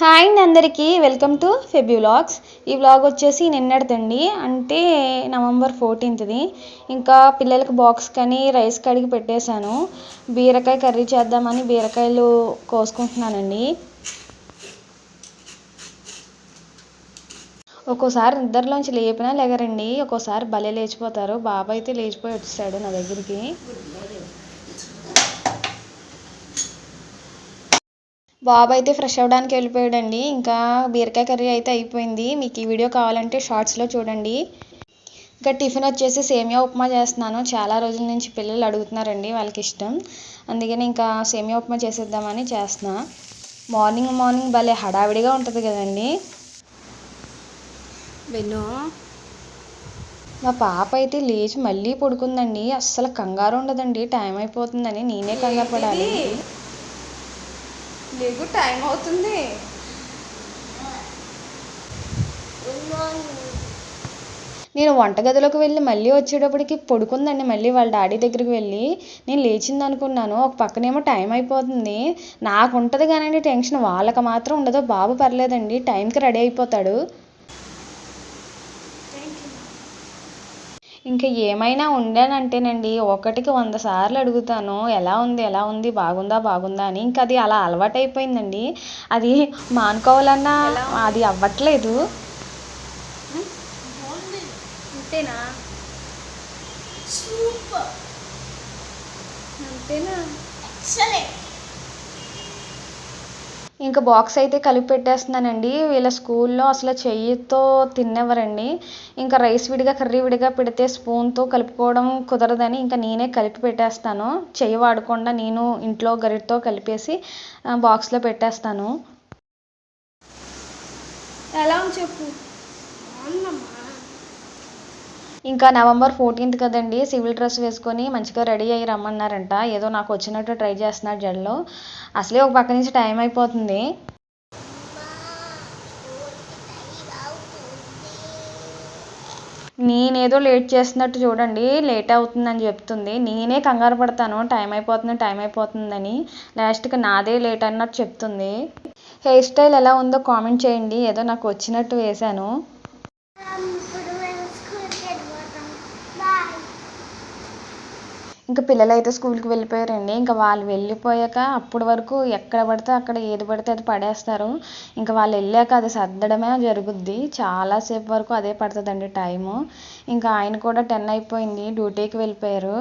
Hi అండి అందరికీ welcome to ఫెబ్యూ వ్లాగ్స్ ఈ వ్లాగ్ వచ్చేసి నిన్నటిదండి. అంటే నవంబర్ ఫోర్టీన్త్ది. ఇంకా పిల్లలకు బాక్స్ కానీ రైస్ కడిగి పెట్టేశాను. బీరకాయ కర్రీ చేద్దామని బీరకాయలు కోసుకుంటున్నానండి. ఒక్కోసారి నిద్రలోంచి లేపినా లేగరండి. ఒక్కోసారి భలే లేచిపోతారు. బాబా అయితే లేచిపోయి వచ్చేసాడు నా దగ్గరికి. బాబు అయితే ఫ్రెష్ అవ్వడానికి వెళ్ళిపోయాడండి. ఇంకా బీరకాయ కర్రీ అయితే అయిపోయింది. మీకు ఈ వీడియో కావాలంటే షార్ట్స్లో చూడండి. ఇంకా టిఫిన్ వచ్చేసి సేమియా ఉప్మా చేస్తున్నాను. చాలా రోజుల నుంచి పిల్లలు అడుగుతున్నారండి వాళ్ళకి ఇష్టం. అందుకని ఇంకా సేమియా ఉప్మా చేసేద్దామని చేస్తున్నా. మార్నింగ్ మార్నింగ్ భలే హడావిడిగా ఉంటుంది కదండి. బెన్ను మా పాప అయితే లేచి మళ్ళీ పడుకుందండి. అస్సలు కంగారు ఉండదండి. టైం అయిపోతుందని నేనే కంగారు పడాలి. నీకు టైం అవుతుంది. నేను వంటగదిలోకి వెళ్ళి మళ్ళీ వచ్చేటప్పటికి పడుకుందండి. మళ్ళీ వాళ్ళ డాడీ దగ్గరికి వెళ్ళి నేను లేచింది అనుకున్నాను ఒక పక్కనేమో టైం అయిపోతుంది. నాకు ఉంటుంది కానీ టెన్షన్. వాళ్ళకి మాత్రం ఉండదు. బాబు పర్లేదండి. టైంకి రెడీ అయిపోతాడు. ఇంకా ఏమైనా ఉండానంటేనండి ఒకటికి వంద సార్లు అడుగుతాను ఎలా ఉంది ఎలా ఉంది బాగుందా బాగుందా అని. ఇంకా అది అలా అలవాటైపోయిందండి. అది మానుకోవాలన్నా అది అవ్వట్లేదు. అంతేనా? సూపర్. అంతేనా? ఇంకా బాక్స్ అయితే కలిపి పెట్టేస్తున్నానండి. వీళ్ళ స్కూల్లో అసలు చెయ్యితో తినేవారండి. ఇంకా రైస్ విడిగా కర్రీ విడిగా పెడితే స్పూన్తో కలుపుకోవడం కుదరదని ఇంకా నేనే కలిపి పెట్టేస్తాను. చెయ్యి వాడకుండా నేను ఇంట్లో గరిటతో కలిపేసి బాక్స్లో పెట్టేస్తాను. ఎలా ఉంది చెప్పు? ఇంకా నవంబర్ ఫోర్టీన్త్ కదండి సివిల్ డ్రెస్ వేసుకొని మంచిగా రెడీ అయ్యి రమ్మన్నారంట. ఏదో నాకు వచ్చినట్టు ట్రై చేస్తున్నాడు జడలో. అసలే ఒక పక్క నుంచి టైం అయిపోతుంది. నేనేదో లేట్ చేస్తున్నట్టు చూడండి లేట్ అవుతుందని చెప్తుంది. నేనే కంగారు పడతాను టైం అయిపోతుంది టైం అయిపోతుందని. లాస్ట్కి నాదే లేట్ అన్నట్టు చెప్తుంది. హెయిర్ స్టైల్ ఎలా ఉందో కామెంట్ చేయండి ఏదో నాకు వచ్చినట్టు వేశాను. ఇంకా పిల్లలైతే స్కూల్కి వెళ్ళిపోయారండి. ఇంకా వాళ్ళు వెళ్ళిపోయాక అప్పటి వరకు ఎక్కడ పడితే అక్కడ ఏది పడితే అది పడేస్తారు. ఇంకా వాళ్ళు వెళ్ళాక అది సర్దడమే జరుగుద్ది. చాలాసేపు వరకు అదే పడుతుందండి టైము. ఇంకా ఆయన కూడా టెన్ అయిపోయింది డ్యూటీకి వెళ్ళిపోయారు.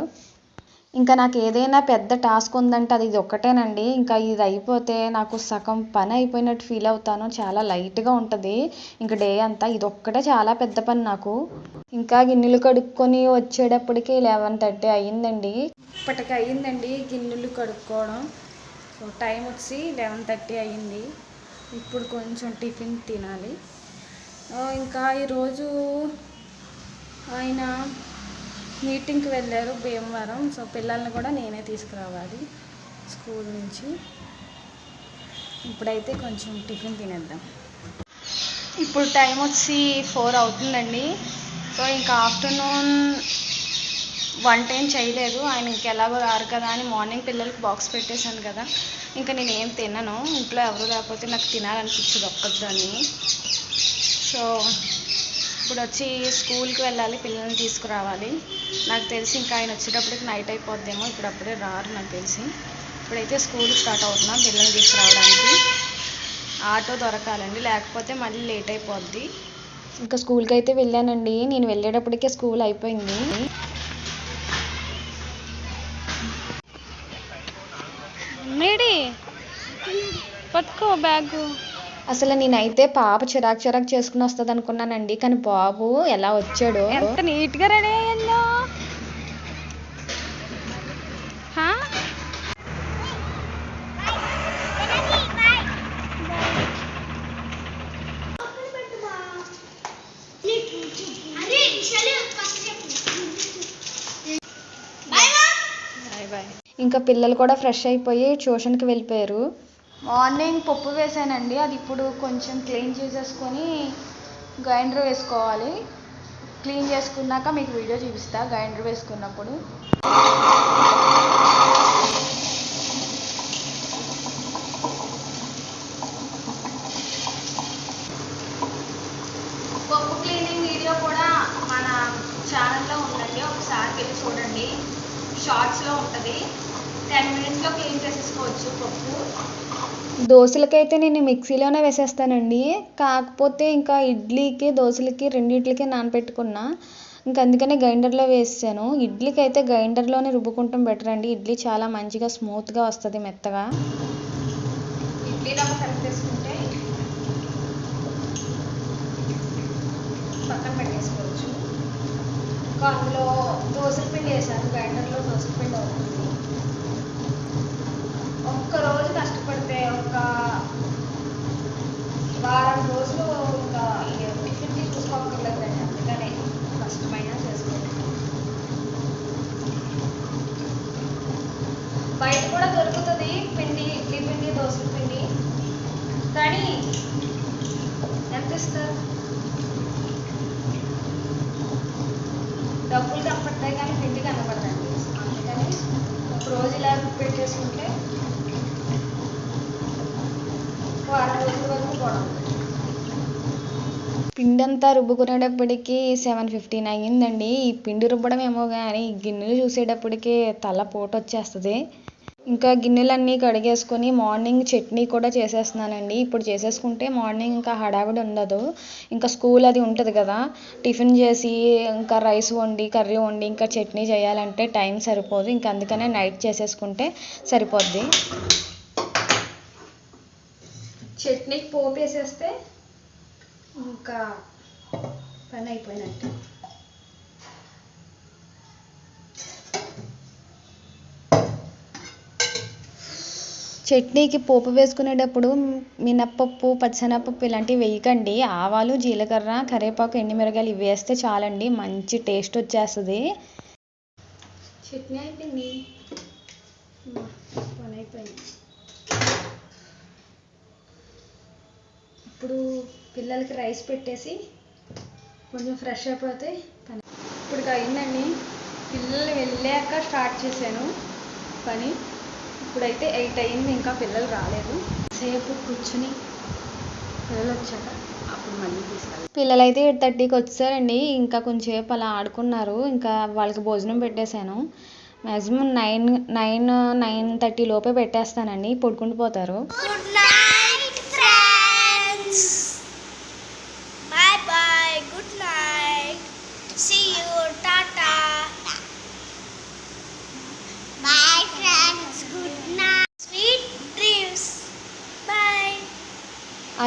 ఇంకా నాకు ఏదైనా పెద్ద టాస్క్ ఉందంటే అది ఇది ఒక్కటేనండి ఇంకా ఇది అయిపోతే నాకు సగం పని అయిపోయినట్టు ఫీల్ అవుతాను. చాలా లైట్గా ఉంటుంది. ఇంకా డే అంతా ఇది ఒక్కటే చాలా పెద్ద పని నాకు. ఇంకా గిన్నెలు కడుక్కొని వచ్చేటప్పటికి లెవెన్ థర్టీ అయ్యిందండి. ఇప్పటికి అయ్యిందండి గిన్నెలు కడుక్కోవడం. సో టైం వచ్చి లెవెన్ థర్టీ అయ్యింది. ఇప్పుడు కొంచెం టిఫిన్ తినాలి. ఇంకా ఈరోజు ఆయన మీటింగ్కి వెళ్ళారు భీమవరం. సో పిల్లల్ని కూడా నేనే తీసుకురావాలి స్కూల్ నుంచి. ఇప్పుడైతే కొంచెం టిఫిన్ తినేద్దాం. ఇప్పుడు టైం వచ్చి ఫోర్ అవుతుందండి. సో ఇంకా ఆఫ్టర్నూన్ వంట ఏం చేయలేదు. ఆయన ఇంకెలాగో రారు కదా అని మార్నింగ్ పిల్లలకి బాక్స్ పెట్టేశాను కదా. ఇంకా నేను ఏం తినను. ఇంట్లో ఎవరు లేకపోతే నాకు తినాలనిపించదు ఒక్కదాన్ని. సో ఇప్పుడు వచ్చి స్కూల్కి వెళ్ళాలి పిల్లల్ని తీసుకురావాలి. నాకు తెలిసి ఇంకా ఆయన వచ్చేటప్పటికి నైట్ అయిపోద్దేమో ఇప్పుడు అప్పుడే రారు నాకు తెలిసి. ఇప్పుడైతే స్కూల్ స్టార్ట్ అవుతున్నాం పిల్లల్ని తీసుకురావడానికి. ఆటో దొరకాలండి లేకపోతే మళ్ళీ లేట్ అయిపోద్ది. ఇంకా స్కూల్కి అయితే వెళ్ళానండి నేను వెళ్ళేటప్పటికే స్కూల్ అయిపోయింది. మేడి పట్టుకో బ్యాగు. అసలు నేనైతే పాప చిరాకు చిరాకు చేసుకుని వస్తుంది అనుకున్నానండి కానీ బాబు ఎలా వచ్చాడో. ఎంత నీట్గా రెడీ అయ్యిందో. ఇంకా పిల్లలు కూడా ఫ్రెష్ అయిపోయి ట్యూషన్కి వెళ్ళిపోయారు. మార్నింగ్ పప్పు వేసానండి. అది ఇప్పుడు కొంచెం క్లీన్ చేసేసుకొని గ్రైండర్ వేసుకోవాలి. క్లీన్ చేసుకున్నాక మీకు వీడియో చూపిస్తా. గ్రైండర్ వేసుకున్నప్పుడు. పప్పు క్లీనింగ్ వీడియో కూడా మన ఛానల్లో ఉందండి. ఒకసారి వెళ్ళి చూడండి. షార్ట్స్లో ఉంటుంది. టెన్ మినిట్స్లో క్లీన్ చేసేసుకోవచ్చు పప్పు. దోశలకైతే నేను మిక్సీలోనే వేసేస్తానండి. కాకపోతే ఇంకా ఇడ్లీకి దోశలకి రెండిట్లకి నానబెట్టుకున్నా ఇంక అందుకనే గ్రైండర్లో వేసాను ఇడ్లీకి అయితే గ్రైండర్లోనే రుబ్బుకుంటాం బెటర్ అండి. ఇడ్లీ చాలా మంచిగా స్మూత్గా వస్తుంది మెత్తగా. ఇడ్లీ పక్కన పెట్టేసుకోవచ్చు. ఇంకా అందులో దోశల పిండి వేసాను. గ్రైండర్లో దోశల పిండి అవుతుంది. ఒక్క రోజు కష్టపడితే ఒక వారం రోజులు ఇంకా టిఫిన్కి చూసుకోక్కర్లేదండి అందుకనే కష్టమైన చేసుకోవచ్చు బయట కూడా దొరుకుతుంది పిండి ఇడ్లీ పిండి దోశల పిండి కానీ ఎంత ఇస్తారు? డబ్బులు కనపడతాయి కానీ పిండి కనపడతాయి. అందుకని ఒక రోజు ఇలా పెట్టేసుకుంటే వారం రోజుల వరకు కూడా పిండి అంతా రుబ్బుకునేటప్పటికి సెవెన్ ఫిఫ్టీన్ అయ్యిందండి ఈ పిండి రుబ్బడం ఏమో కానీ గిన్నెలు చూసేటప్పటికి తల పోటు వచ్చేస్తుంది ఇంకా గిన్నెలన్నీ కడిగేసుకొని మార్నింగ్ చట్నీ కూడా చేసేస్తున్నానండి. ఇప్పుడు చేసేసుకుంటే మార్నింగ్ ఇంకా హడావిడి ఉండదు. ఇంకా స్కూల్ అది ఉంటుంది కదా. టిఫిన్ చేసి ఇంకా రైస్ వండి కర్రీ వండి ఇంకా చట్నీ చేయాలంటే టైం సరిపోదు. ఇంకా అందుకనే నైట్ చేసేసుకుంటే సరిపోద్ది. చట్నీకి పోపు వేసేస్తే ఇంకా పని అయిపోయినట్టు. చట్నీకి పోపు వేసుకునేటప్పుడు మినప్పప్పు పచ్చెనపప్పు ఇలాంటివి వేయకండి. ఆవాలు జీలకర్ర కరివేపాకు ఎండుమిరగాయలు ఇవి వేస్తే చాలండి. మంచి టేస్ట్ వచ్చేస్తుంది. చట్నీ అయిపోయింది. పని అయిపోయింది. ఇప్పుడు పిల్లలకి రైస్ పెట్టేసి కొంచెం ఫ్రెష్ అయిపోతే పని. ఇప్పుడు అయిందండి. పిల్లలు వెళ్ళాక స్టార్ట్ చేశాను పని. ఇప్పుడైతే ఎయిట్ అయింది ఇంకా పిల్లలు రాలేదు. సేపు కూర్చుని పిల్లలు వచ్చాక అప్పుడు మళ్ళీ తీసుకెళ్ళాలి పిల్లలైతే ఎయిట్ థర్టీకి వచ్చారండి ఇంకా కొంచెంసేపు అలా ఆడుకున్నారు ఇంకా వాళ్ళకి భోజనం పెట్టేశాను. Maximum nine nine nine thirty లోపే పెట్టేస్తానండి పడుకుంటూ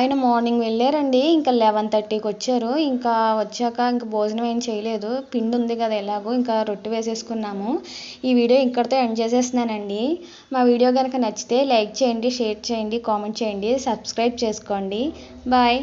ఆయన మార్నింగ్ వెళ్ళారండి. ఇంకా లెవెన్ థర్టీకి వచ్చారు. ఇంకా వచ్చాక ఇంకా భోజనం ఏం చేయలేదు. పిండి ఉంది కదా ఎలాగో ఇంకా రొట్టె వేసేసుకున్నాము. ఈ వీడియో ఇక్కడితో ఎండ్ చేసేస్తున్నానండి. మా వీడియో కనుక నచ్చితే లైక్ చేయండి షేర్ చేయండి కామెంట్ చేయండి సబ్స్క్రైబ్ చేసుకోండి. బాయ్.